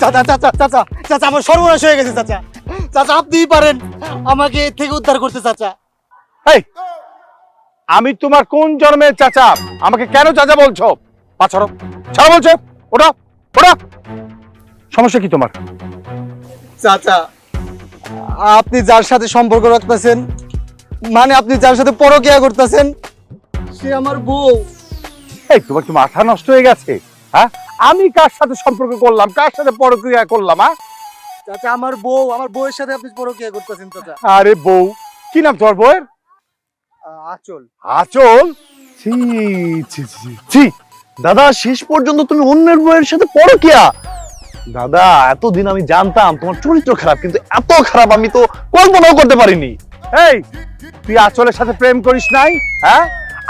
চাচা চাচা চাচা চাচা আমার সর্বনাশ হয়ে গেছে চাচা। চাচা আপনিই পারেন। আমাকে এর থেকে উদ্ধার করতে চাচা। এই আমি তোমার কোন জন্মের চাচা? আমাকে কেন চাচা বলছো? পা ছাড়ো ছাড়ো বলছো। ওটা ওটা সমস্যা কি তোমার? চাচা আপনি যার সাথে সম্পর্ক রাখতেছেন মানে আপনি যার সাথে পরকিয়া করতেছেন সে আমার বউ। এই তোমার কি মাথা নষ্ট হয়ে গেছে? হ্যাঁ? আমি কার সাথে সম্পর্ক করলাম? কার সাথে পরক্রিয়া করলাম হ্যাঁ? চাচা আমার বউ আমার বউয়ের সাথে আপনি পরকিয়া করতেছেন চাচা। আরে বউ কি নাম তোর বউয়ের? আচল। আচল? ছি ছি ছি। ছি দাদা শেষ পর্যন্ত তুমি অন্যের বউয়ের সাথে পরকিয়া দাদা এতদিন আমি জানতাম তোমার চরিত্র খারাপ কিন্তু এত খারাপ আমি তো কল্পনাও করতে পারিনি। এই তুই আচলের সাথে প্রেম করিস নাই হ্যাঁ?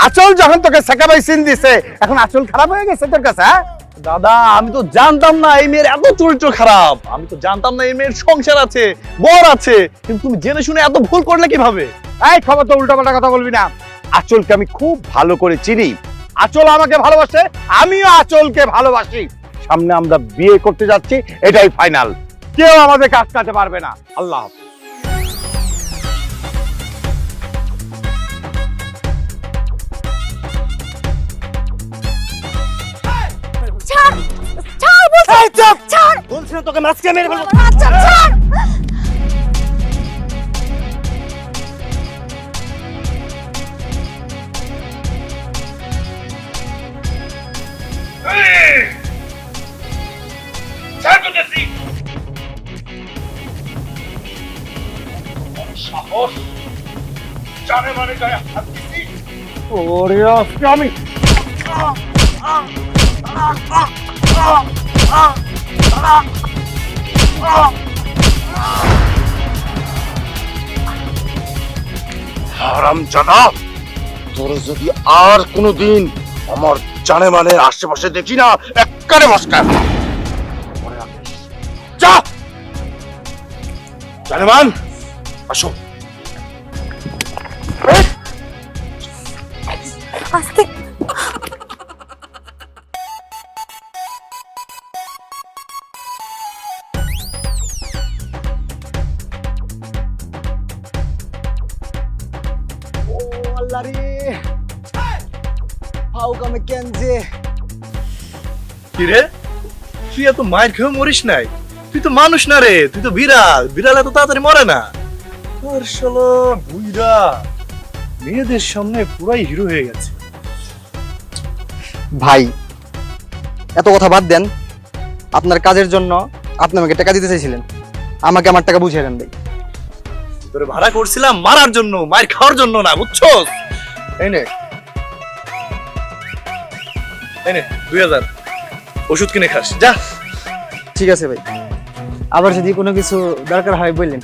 আচল যখন তোকে সেকাবাই সিন দিছে এখন আচল খারাপ হয়ে গেছে তোর কাছে হ্যাঁ? দাদা আমি তো জানতাম না এই মেয়ের এত চরিত্র খারাপ। আমি তো জানতাম না এই মেয়ের সংসার আছে বর আছে কিন্তু তুমি জেনে শুনে এত ভুল করলে কীভাবে? এই খবর তো উল্টাপাল্টা কথা বলবি না। আচলকে আমি খুব ভালো করে চিনি। আচল আমাকে ভালোবাসে আমিও আচলকে ভালোবাসি। সামনে আমরা বিয়ে করতে যাচ্ছি এটাই ফাইনাল কেউ আমাদের কাটতে পারবে না। আল্লাহ হাফেজ। ছাড় ছাড় বলছি। ছাড়। বলছি তোকে মাস্কে মেরে ফেলব। আচ্ছা ছাড়। ওরে আজকে আমি হারাম জাদা তোর যদি আর কোনোদিন আমার জানে মানে আশেপাশে দেখি না একবারে মস্কার যা! জানেমান আসো। আস্তে। ও আল্লাহ রে। হাউ কামে কেন যে? তুই এত মায়ের খেয়ে মরিস নাই। তুই তো মানুষ না রে তুই তো বিড়াল। বিড়াল এত তাড়াতাড়ি মরে না। শালা বুইরা মেয়েদের সামনে পুরাই হিরো হয়ে গেছে। ভাই এত কথা বাদ দেন। আপনার কাজের জন্য আপনি আমাকে টাকা দিতে চাইছিলেন। আমাকে আমার টাকা বুঝিয়ে দেন ভাই। তোরে ভাড়া করছিলাম মারার জন্য মায়ের খাওয়ার জন্য না বুঝছস? এই নে। এই নে দুই হাজার। ওষুধ কিনে খাস যা। ঠিক আছে ভাই। আবার যদি কোনো কিছু দরকার হয় বললেন।